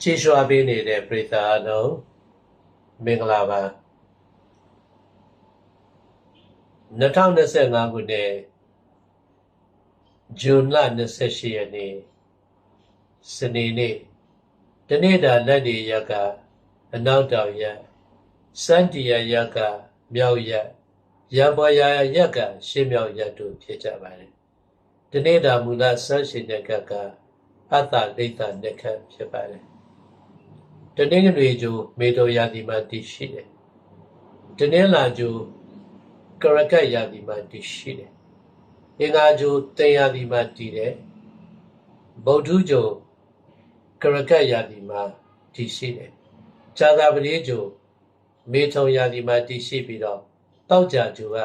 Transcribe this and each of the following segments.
ကြည်ရွှာပေးနေတဲ့ပရိသတ်အလုံးမင်္ဂလာပါ2025ခုနှစ်ဇွန်လ28ရက်နေ့စနေနေ့တနေ့တာလက်ဒီရက်ကအနောက်တောင်ရက်စန်တီယာရက်ကမြောက်ရက်ရံပေါ်ရာရက်ကရှေ့မြောက်ရက်တို့ဖြစ်ကြပါတယ်ဒီနေ့တာမူလဆန်းရှင်တဲ့ကကအတ္တလိတ္တနက္ခဖြစ်ပါတယ် တနင်္ဂနွေကျိုမေတောရာသီမှာတည်ရှိတယ်တနင်္လာကျိုကရကတ်ရာသီမှာတည်ရှိတယ်အင်္ဂါကျိုတင်ရာသီမှာတည်တယ်ဗုဒ္ဓကျိုကရကတ်ရာသီမှာတည်ရှိတယ်ဇာတာပတိကျိုမေထုံရာသီမှာတည်ရှိပြီးတော့တောက်ကြကျိုက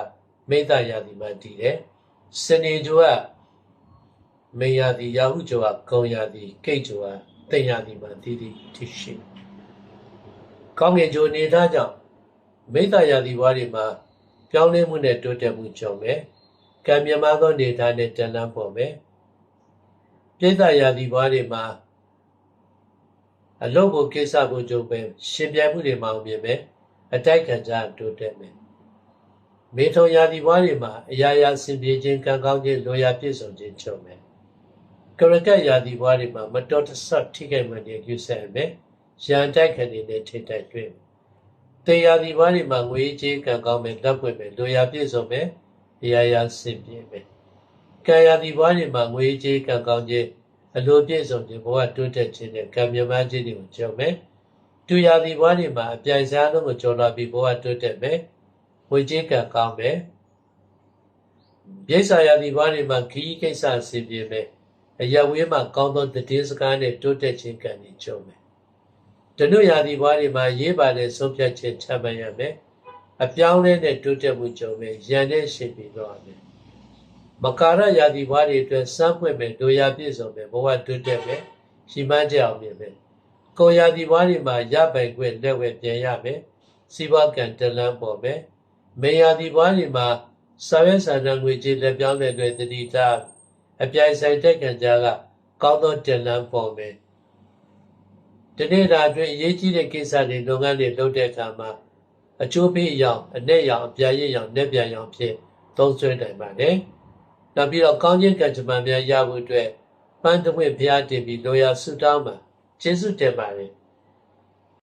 မိတ္တရာသီမှာတည်တယ်စနေကျိုကမေယာသီရာဟုကျိုကဂုံရာသီကိတ်ကျိုကတင်ရာသီမှာတည်တည်တည်ရှိ ကောင်းကင်ကျိုနေသားကြောင့်မိတ္တရာသီဘွားတွေမှာပြောင်းလဲမှုနဲ့တိုးတက်မှုကြုံမယ်ကံမြမသောနေသားနဲ့တန်လန်းပေါ်မယ်ပြိတ္တရာသီဘွားတွေမှာအလုပ်ကိုကိစ္စကိုကြုံပဲရှင်ပြိုင်မှုတွေမှာအောင်မြင်မယ်အတိုက်ခံကြတိုးတက်မယ်မေထုံရာသီဘွားတွေမှာအရာရာဆင်ပြေခြင်းကံကောင်းခြင်းလိုရာပြည့်စုံခြင်းကြုံမယ်ကရကတ်ရာသီဘွားတွေမှာမတော်တဆထိခိုက်မှန်တဲ့ကျူဆန်မယ် ရန်တိုက်ခံနေတဲ့ထိတိုက်တွေ့မယ်တေရာသီဘွားတွေမှာငွေကြေးကံကောင်းမယ်လက်ပွင့်မယ်လိုရာပြည့်စုံမယ်အရာရာဆင်ပြေမယ်ကံရာသီဘွားတွေမှာငွေကြေးကံကောင်းခြင်းအလိုပြည့်စုံခြင်းဘဝတိုးတက်ခြင်းနဲ့ကံမြမခြင်းတွေကိုကြုံမယ်တူရာသီဘွားတွေမှာအပြိုင်စားလုံးကိုကျော်လာပြီးဘဝတိုးတက်မယ်ဝေကြီးကံကောင်းမယ်ရိစ္ဆာယာသီဘွားတွေမှာခီးကိစ္စဆင်ပြေမယ်အယဝေးမှာကောင်းသောတည်င်းစကားနဲ့တိုးတက်ခြင်းကံတွေကြုံမယ် တနုရာသီဘွားတွေမှာရေးပါတဲ့ဆုံးဖြတ်ခြင်းချမှတ်ရမယ်အပြောင်းလဲနဲ့တိုးတက်မှုကြုံမယ်ရန်နဲ့ရှင်ပြီးတော့မယ်မကာရယာတိဘွားတွေအတွက်စမ်းပွင့်မယ်ဒိုရာပြည့်စုံမယ်ဘဝတိုးတက်မယ်ရှိမှန်းကြအောင်မြင်မယ်ကိုယာတိဘွားတွေမှာရပိုင်ခွင့်လက်ဝဲပြန်ရမယ်စီးပွားကံတလန်းပေါ်မယ်မေယာတိဘွားတွေမှာစာရွက်စာတမ်းငွေကြေးလက်ပြောင်းတဲ့တွေတတိတာအပြိုင်ဆိုင်တက်ခံကြကကောင်းသောတလန်းပေါ်မယ် ဒီနေ့တာအတွင်းအရေးကြီးတဲ့ကိစ္စတွေလုပ်ငန်းတွေလုပ်တဲ့အခါမှာအကျိုးပေးရောင်အ내ရောင်အပြာရည်ရောင်내ပြန်ရောင်ဖြစ်သုံးဆွဲနိုင်ပါတယ်။နောက်ပြီးတော့ကောင်းခြင်းကံကြမ္မာများရဖို့အတွက်ပန်းတဝင့်ဘုရားတင်ပြီးလိုရာဆုတောင်းမှာကျေးဇူးတင်ပါတယ်